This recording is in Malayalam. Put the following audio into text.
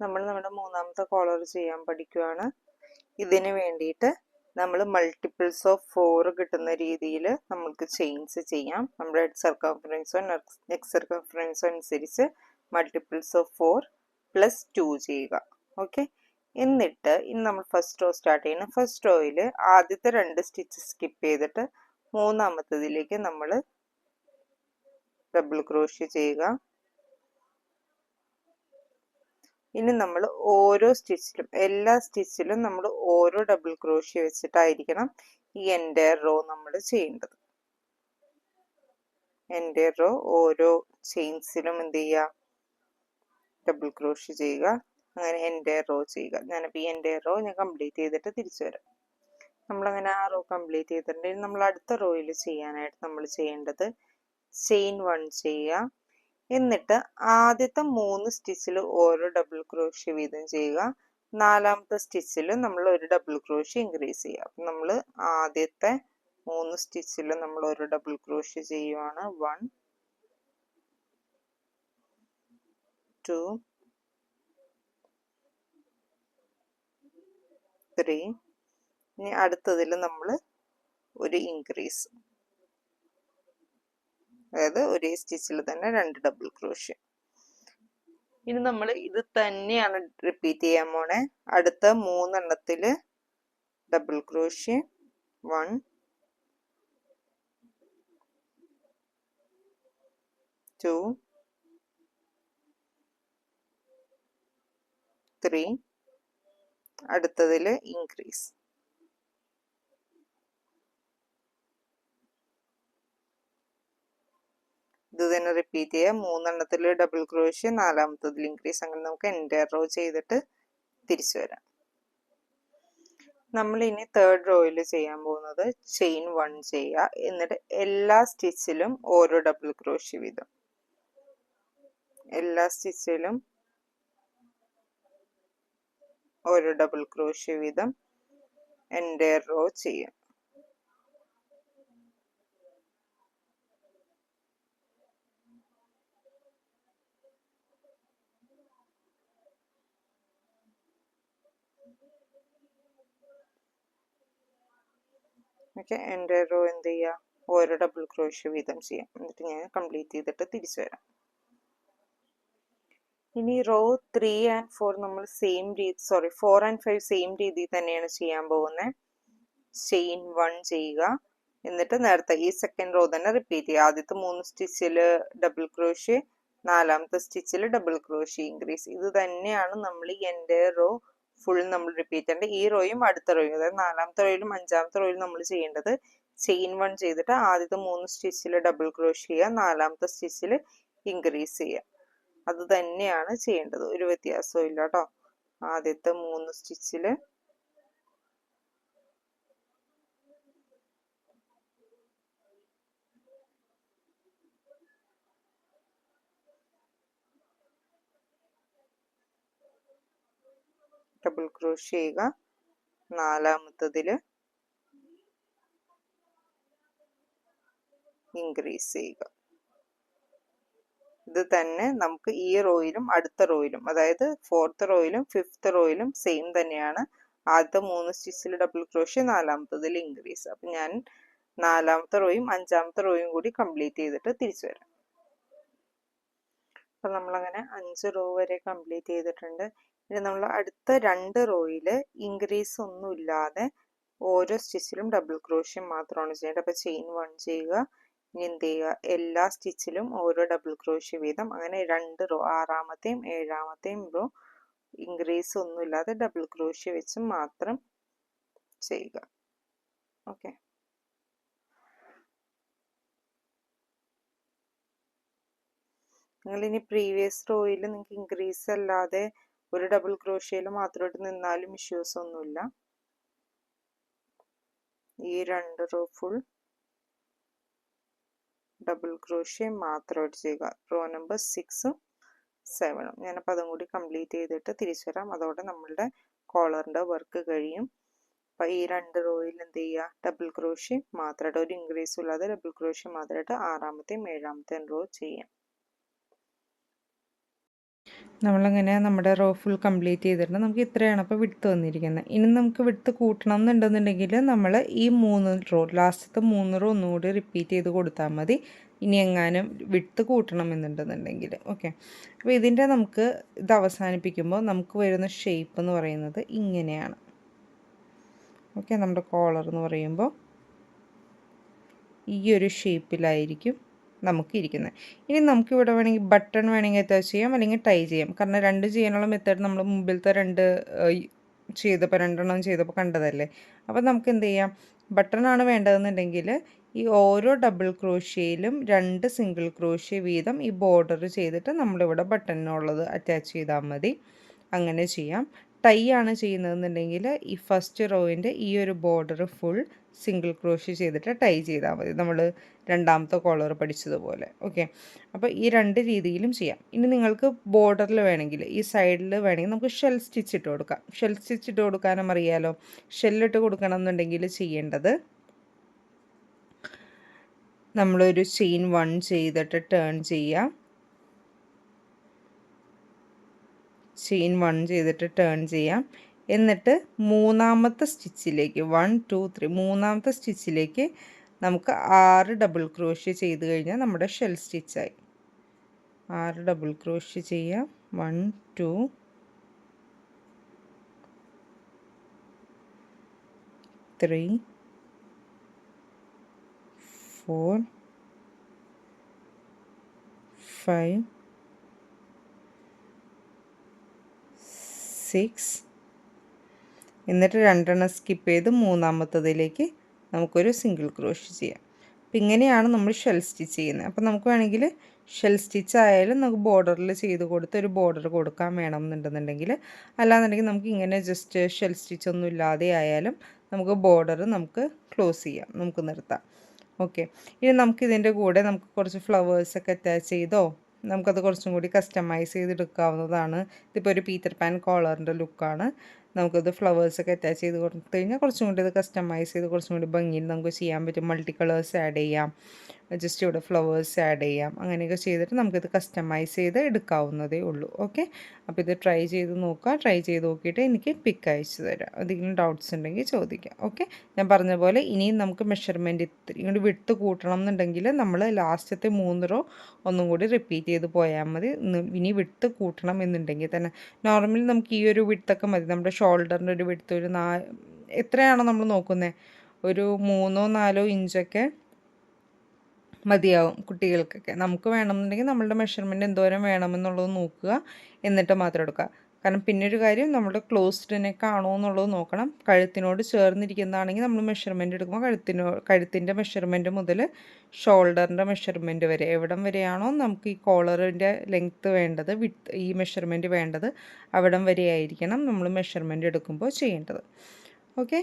നമ്മൾ നമ്മുടെ മൂന്നാമത്തെ കോളർ ചെയ്യാൻ പഠിക്കുകയാണ് ഇതിന് വേണ്ടിയിട്ട് നമ്മൾ മൾട്ടിപ്പിൾസ് ഓഫ് ഫോർ കിട്ടുന്ന രീതിയിൽ നമുക്ക് ചെയിൻസ് ചെയ്യാം. നമ്മുടെ ഹെഡ് സർക്കംഫറൻസോ നെക്ക് സർക്കംഫറൻസോ അനുസരിച്ച് multiples of four plus two ചെയ്യുക. ഓക്കെ എന്നിട്ട് ഇന്ന് നമ്മൾ ഫസ്റ്റ് റോ സ്റ്റാർട്ട് ചെയ്യണം ഫസ്റ്റ് റോയിൽ ആദ്യത്തെ രണ്ട് സ്റ്റിച്ച് സ്കിപ്പ് ചെയ്തിട്ട് മൂന്നാമത്തതിലേക്ക് നമ്മൾ ഡബിൾ ക്രോഷ്യ ചെയ്യുക. ഇനി നമ്മൾ ഓരോ സ്റ്റിച്ചിലും എല്ലാ സ്റ്റിച്ചിലും നമ്മൾ ഓരോ ഡബിൾ ക്രോഷ്യ വെച്ചിട്ടായിരിക്കണം ഈ എന്റെ റോ നമ്മൾ ചെയ്യേണ്ടത്. എന്റെ റോ ഓരോ ചെയിൻസിലും എന്ത് ചെയ്യുക? ഡബിൾ ക്രോഷ്യ ചെയ്യുക. അങ്ങനെ എന്റെ റോ ചെയ്യുക. ഞാനിപ്പോൾ ഈ എന്റെ റോ ഞാൻ കംപ്ലീറ്റ് ചെയ്തിട്ട് തിരിച്ചു വരാം. നമ്മളങ്ങനെ ആ റോ കംപ്ലീറ്റ് ചെയ്തിട്ടുണ്ടെങ്കിൽ നമ്മൾ അടുത്ത റോയിൽ ചെയ്യാനായിട്ട് നമ്മൾ ചെയ്യേണ്ടത് ചെയിൻ വൺ ചെയ്യുക. എന്നിട്ട് ആദ്യത്തെ മൂന്ന് സ്റ്റിച്ചിൽ ഓരോ ഡബിൾ ക്രോഷ്യ വീതം ചെയ്യുക. നാലാമത്തെ സ്റ്റിച്ചിൽ നമ്മൾ ഒരു ഡബിൾ ക്രോഷ്യ ഇൻക്രീസ് ചെയ്യുക. അപ്പം നമ്മൾ ആദ്യത്തെ മൂന്ന് സ്റ്റിച്ചിൽ നമ്മൾ ഒരു ഡബിൾ ക്രോഷ്യ ചെയ്യുവാണ്. വൺ ടു ത്രീ ഇനി അടുത്തതിൽ നമ്മൾ ഒരു ഇൻക്രീസ് അതായത് ഒരേ സ്റ്റിച്ചിൽ തന്നെ രണ്ട് ഡബിൾ ക്രോഷ്യ ഇനി നമ്മൾ ഇത് തന്നെയാണ് റിപ്പീറ്റ് ചെയ്യാൻ പോണേ. അടുത്ത മൂന്നെണ്ണത്തിൽ double crochet one two three അടുത്തതിൽ ഇൻക്രീസ് ഇത് തന്നെ റിപ്പീറ്റ് ചെയ്യുക മൂന്നെണ്ണത്തിൽ ഡബിൾ ക്രോഷ്യ നാലാമത്തതിൽ ഇൻക്രീസ് അങ്ങനെ നമുക്ക് എന്റെ റോ ചെയ്തിട്ട് തിരിച്ചു വരാം. നമ്മൾ ഇനി തേർഡ് റോയിൽ ചെയ്യാൻ പോകുന്നത് ചെയിൻ വൺ ചെയ്യുക. എന്നിട്ട് എല്ലാ സ്റ്റിച്ചിലും ഓരോ ഡബിൾ ക്രോഷ്യ വീതം. എല്ലാ സ്റ്റിച്ചിലും ഓരോ ഡബിൾ ക്രോഷ്യ വീതം എന്റെ റോ ചെയ്യാം. ഓക്കെ എന്റെ റോ എന്ത് ചെയ്യുക ഓരോ ഡബിൾ ക്രോഷ്യ വീതം ചെയ്യാം. എന്നിട്ട് ഞാൻ കംപ്ലീറ്റ് ചെയ്തിട്ട് തിരിച്ചു വരാം. ഇനി റോ ത്രീ ആൻഡ് ഫോർ നമ്മൾ സെയിം രീതി sorry four and five same രീതിയിൽ തന്നെയാണ് ചെയ്യാൻ പോകുന്നത് ചെയിൻ വൺ ചെയ്യുക. എന്നിട്ട് നേരത്തെ ഈ സെക്കൻഡ് റോ തന്നെ റിപ്പീറ്റ് ചെയ്യുക. ആദ്യത്തെ മൂന്ന് സ്റ്റിച്ചിൽ ഡബിൾ ക്രോഷ്യ നാലാമത്തെ സ്റ്റിച്ചിൽ ഡബിൾ ക്രോഷ്യ ഇൻക്രീസ് ഇത് തന്നെയാണ് നമ്മൾ എന്റെ റോ ഫുൾ നമ്മൾ റിപ്പീറ്റ് ചെയ്യേണ്ടത് ഈ റോയും അടുത്ത റോയും അതായത് നാലാമത്തെ റോയിലും അഞ്ചാമത്തെ റോയിലും നമ്മൾ ചെയ്യേണ്ടത് ചെയിൻ വൺ ചെയ്തിട്ട് ആദ്യത്തെ മൂന്ന് സ്റ്റിച്ചിൽ ഡബിൾ ക്രോഷ് ചെയ്യുക നാലാമത്തെ സ്റ്റിച്ചിൽ ഇൻക്രീസ് ചെയ്യുക. അത് തന്നെയാണ് ചെയ്യേണ്ടത്. ഒരു വ്യത്യാസവും ഇല്ല കേട്ടോ ആദ്യത്തെ മൂന്ന് സ്റ്റിച്ചിൽ ഡബിൾ ക്രോഷ് ചെയ്യുക. നാലാമത്തതിൽ ഇൻക്രീസ് ചെയ്യുക. ഇത് തന്നെ നമുക്ക് ഈ റോയിലും അടുത്ത റോയിലും അതായത് ഫോർത്ത് റോയിലും ഫിഫ്ത്ത് റോയിലും സെയിം തന്നെയാണ്. ആദ്യത്തെ മൂന്ന് സ്റ്റിച്ചിൽ ഡബിൾ ക്രോഷ്യ നാലാമത്തതിൽ ഇൻക്രീസ് അപ്പം ഞാൻ നാലാമത്തെ റോയും അഞ്ചാമത്തെ റോയും കൂടി കംപ്ലീറ്റ് ചെയ്തിട്ട് തിരിച്ചു വരാം. അപ്പം നമ്മളങ്ങനെ അഞ്ച് റോ വരെ കംപ്ലീറ്റ് ചെയ്തിട്ടുണ്ട്. ഇനി നമ്മൾ അടുത്ത രണ്ട് റോയിൽ ഇൻക്രീസ് ഒന്നും ഇല്ലാതെ ഓരോ സ്റ്റിച്ചിലും ഡബിൾ ക്രോഷ്യം മാത്രമാണ് ചെയ്യേണ്ടത്. അപ്പോൾ ചെയിൻ വൺ ചെയ്യുക ഇനി എന്ത് ചെയ്യുക? എല്ലാ സ്റ്റിച്ചിലും ഓരോ ഡബിൾ ക്രോഷ്യ വീതം. അങ്ങനെ രണ്ട് റോ ആറാമത്തെയും ഏഴാമത്തെയും റോ ഇൻക്രീസ് ഒന്നും ഇല്ലാതെ ഡബിൾ ക്രോഷ്യ വെച്ച് മാത്രം ചെയ്യുക. ഓക്കെ നിങ്ങൾ ഇനി പ്രീവിയസ് റോയിൽ നിങ്ങൾക്ക് ഇൻക്രീസ് അല്ലാതെ ഒരു ഡബിൾ ക്രോഷ്യയിൽ മാത്രമായിട്ട് നിന്നാലും ഇഷ്യൂസ് ഒന്നുമില്ല ഈ രണ്ട് റോ ഫുൾ ഡബിൾ ക്രോഷ്യ മാത്രമായിട്ട് ചെയ്യുക. റോ നമ്പർ സിക്സും സെവനും ഞാനപ്പോൾ അതും കൂടി കംപ്ലീറ്റ് ചെയ്തിട്ട് തിരിച്ചു വരാം. അതോടെ നമ്മളുടെ കോളറിന്റെ വർക്ക് കഴിയും. അപ്പോൾ ഈ രണ്ട് റോയിൽ എന്ത് ചെയ്യുക? ഡബിൾ ക്രോഷ്യ മാത്രമായിട്ട് ഒരു ഇൻക്രീസും ഇല്ലാതെ ഡബിൾ ക്രോഷ്യ മാത്രമായിട്ട് ആറാമത്തെയും ഏഴാമത്തെയും റോ ചെയ്യാം. നമ്മളങ്ങനെ നമ്മുടെ റോ ഫുൾ കംപ്ലീറ്റ് ചെയ്തിട്ടുണ്ട്. നമുക്ക് ഇത്രയാണ് അപ്പോൾ വിട്ട് വന്നിരിക്കുന്നത് ഇനി നമുക്ക് വിട്ട് കൂട്ടണം എന്നുണ്ടെന്നുണ്ടെങ്കിൽ നമ്മൾ ഈ മൂന്ന് റോ ലാസ്റ്റത്തെ മൂന്ന് റോ ഒന്നുകൂടി റിപ്പീറ്റ് ചെയ്ത് കൊടുത്താൽ മതി. ഇനി എങ്ങാനും വിട്ട് കൂട്ടണം എന്നുണ്ടെന്നുണ്ടെങ്കിൽ ഓക്കെ അപ്പോൾ ഇതിന്റെ നമുക്ക് ഇത് അവസാനിപ്പിക്കുമ്പോൾ നമുക്ക് വരുന്ന ഷേപ്പ് എന്ന് പറയുന്നത് ഇങ്ങനെയാണ്. ഓക്കെ നമ്മുടെ കോളർ എന്ന് പറയുമ്പോൾ ഈ ഒരു ഷേപ്പിലായിരിക്കും നമുക്ക് ഇരിക്കുന്നത് ഇനി നമുക്ക് ഇവിടെ വേണമെങ്കിൽ ബട്ടൺ വേണമെങ്കിൽ അറ്റാച്ച് ചെയ്യാം അല്ലെങ്കിൽ ടൈ ചെയ്യാം. കാരണം രണ്ട് ചെയ്യാനുള്ള മെത്തേഡ് നമ്മൾ മുമ്പിലത്തെ രണ്ട് ചെയ്തപ്പോൾ രണ്ടെണ്ണം ചെയ്തപ്പോൾ കണ്ടതല്ലേ? അപ്പോൾ നമുക്ക് എന്ത് ചെയ്യാം? ബട്ടണാണ് വേണ്ടതെന്നുണ്ടെങ്കിൽ ഈ ഓരോ ഡബിൾ ക്രോഷ്യയിലും രണ്ട് സിംഗിൾ ക്രോഷ്യ വീതം ഈ ബോർഡർ ചെയ്തിട്ട് നമ്മളിവിടെ ബട്ടണിനുള്ളത് അറ്റാച്ച് ചെയ്താൽ മതി. അങ്ങനെ ചെയ്യാം. ടൈ ആണ് ചെയ്യുന്നതെന്നുണ്ടെങ്കിൽ ഈ ഫസ്റ്റ് റോയിന്റെ ഈ ഒരു ബോർഡർ ഫുൾ സിംഗിൾ ക്രോഷ്യ ചെയ്തിട്ട് ടൈ ചെയ്താൽ മതി. നമ്മൾ രണ്ടാമത്തെ കോളർ പഠിച്ചതുപോലെ. ഓക്കെ അപ്പോൾ ഈ രണ്ട് രീതിയിലും ചെയ്യാം. ഇനി നിങ്ങൾക്ക് ബോർഡറിൽ വേണമെങ്കിൽ ഈ സൈഡിൽ വേണമെങ്കിൽ നമുക്ക് ഷെൽ സ്റ്റിച്ച് ഇട്ട് കൊടുക്കാം. ഷെൽ സ്റ്റിച്ച് ഇട്ട് കൊടുക്കാനും അറിയാലോ? ഷെല്ലിട്ട് കൊടുക്കണം എന്നുണ്ടെങ്കിൽ ചെയ്യേണ്ടത് നമ്മളൊരു ചെയിൻ വൺ ചെയ്തിട്ട് ടേൺ ചെയ്യാം ചെയിൻ വൺ ചെയ്തിട്ട് ടേൺ ചെയ്യാം. എന്നിട്ട് മൂന്നാമത്തെ സ്റ്റിച്ചിലേക്ക് വൺ ടു ത്രീ മൂന്നാമത്തെ സ്റ്റിച്ചിലേക്ക് നമുക്ക് ആറ് ഡബിൾ ക്രോഷ്യ ചെയ്ത് കഴിഞ്ഞാൽ നമ്മുടെ ഷെൽ സ്റ്റിച്ചായി ആറ് ഡബിൾ ക്രോഷ്യ ചെയ്യാം. One two three four five six എന്നിട്ട് രണ്ടെണ്ണം സ്കിപ്പ് ചെയ്ത് മൂന്നാമത്തതിലേക്ക് നമുക്കൊരു സിംഗിൾ ക്രോഷ് ചെയ്യാം. അപ്പം ഇങ്ങനെയാണ് നമ്മൾ ഷെൽ സ്റ്റിച്ച് ചെയ്യുന്നത്. അപ്പം നമുക്ക് വേണമെങ്കിൽ ഷെൽ സ്റ്റിച്ച് ആയാലും നമുക്ക് ബോർഡറിൽ ചെയ്ത് കൊടുത്ത് ഒരു ബോർഡർ കൊടുക്കാൻ വേണം എന്നുണ്ടെന്നുണ്ടെങ്കിൽ അല്ലാന്നുണ്ടെങ്കിൽ നമുക്ക് ഇങ്ങനെ ജസ്റ്റ് ഷെൽ സ്റ്റിച്ച് ഒന്നും ഇല്ലാതെ ആയാലും നമുക്ക് ബോർഡർ നമുക്ക് ക്ലോസ് ചെയ്യാം. നമുക്ക് നിർത്താം. ഓക്കെ ഇനി നമുക്ക് ഇതിന്റെ കൂടെ നമുക്ക് കുറച്ച് ഫ്ലവേഴ്സൊക്കെ അറ്റാച്ച് ചെയ്തോ നമുക്കത് കുറച്ചും കൂടി കസ്റ്റമൈസ് ചെയ്തെടുക്കാവുന്നതാണ്. ഇതിപ്പോൾ ഒരു പീറ്റർ പാൻ കോളറിന്റെ ലുക്കാണ് നമുക്കത് ഫ്ലവേഴ്സൊക്കെ അറ്റാച്ച് ചെയ്ത് കൊടുത്തു കഴിഞ്ഞാൽ കുറച്ചും കൂടി ഇത് കസ്റ്റമൈസ് ചെയ്ത് കുറച്ചും കൂടി ഭംഗിയിൽ നമുക്ക് ചെയ്യാൻ പറ്റും. മൾട്ടി കളേഴ്സ് ആഡ് ചെയ്യാം. ജസ്റ്റ് ഇവിടെ ഫ്ലവേഴ്സ് ആഡ് ചെയ്യാം. അങ്ങനെയൊക്കെ ചെയ്തിട്ട് നമുക്കിത് കസ്റ്റമൈസ് ചെയ്ത് എടുക്കാവുന്നതേ ഉള്ളൂ. ഓക്കെ അപ്പോൾ ഇത് ട്രൈ ചെയ്ത് നോക്കുക. ട്രൈ ചെയ്ത് നോക്കിയിട്ട് എനിക്ക് പിക്ക് അയച്ചു തരാം. എന്തെങ്കിലും ഡൗട്ട്സ് ഉണ്ടെങ്കിൽ ചോദിക്കാം. ഓക്കെ ഞാൻ പറഞ്ഞ പോലെ ഇനിയും നമുക്ക് മെഷർമെന്റ് ഇത്തിരി ഇങ്ങോട്ട് വിട്ട് കൂട്ടണം എന്നുണ്ടെങ്കിൽ നമ്മൾ ലാസ്റ്റത്തെ മൂന്ന് റോ ഒന്നും കൂടി റിപ്പീറ്റ് ചെയ്ത് പോയാൽ മതി. ഇനി വിട്ട് കൂട്ടണം എന്നുണ്ടെങ്കിൽ തന്നെ. നോർമലി നമുക്ക് ഈ ഒരു വിട്ടൊക്കെ മതി. നമ്മുടെ ഷോൾഡറിന്റെ ഒരു വിട്ട് ഒരു നാ എത്രയാണോ നമ്മൾ നോക്കുന്നത് ഒരു മൂന്നോ നാലോ ഇഞ്ചൊക്കെ മതിയാവും കുട്ടികൾക്കൊക്കെ. നമുക്ക് വേണമെന്നുണ്ടെങ്കിൽ നമ്മളുടെ മെഷർമെന്റ് എന്തോരം വേണമെന്നുള്ളത് നോക്കുക. എന്നിട്ട് മാത്രം എടുക്കുക. കാരണം പിന്നെ ഒരു കാര്യം നമ്മുടെ ക്ലോസ്ഡ് നെക്ക് എന്നുള്ളത് നോക്കണം. കഴുത്തിനോട് ചേർന്നിരിക്കുന്നതാണെങ്കിൽ നമ്മൾ മെഷർമെന്റ് എടുക്കുമ്പോൾ കഴുത്തിനോ കഴുത്തിന്റെ മെഷർമെന്റ് മുതൽ ഷോൾഡറിന്റെ മെഷർമെന്റ് വരെ എവിടം വരെയാണോ നമുക്ക് ഈ കോളറിന്റെ ലെങ്ത്ത് വേണ്ടത് വിട്ട് ഈ മെഷർമെന്റ് വേണ്ടത് അവിടം വരെയായിരിക്കണം നമ്മൾ മെഷർമെന്റ് എടുക്കുമ്പോൾ ചെയ്യേണ്ടത്. ഓക്കെ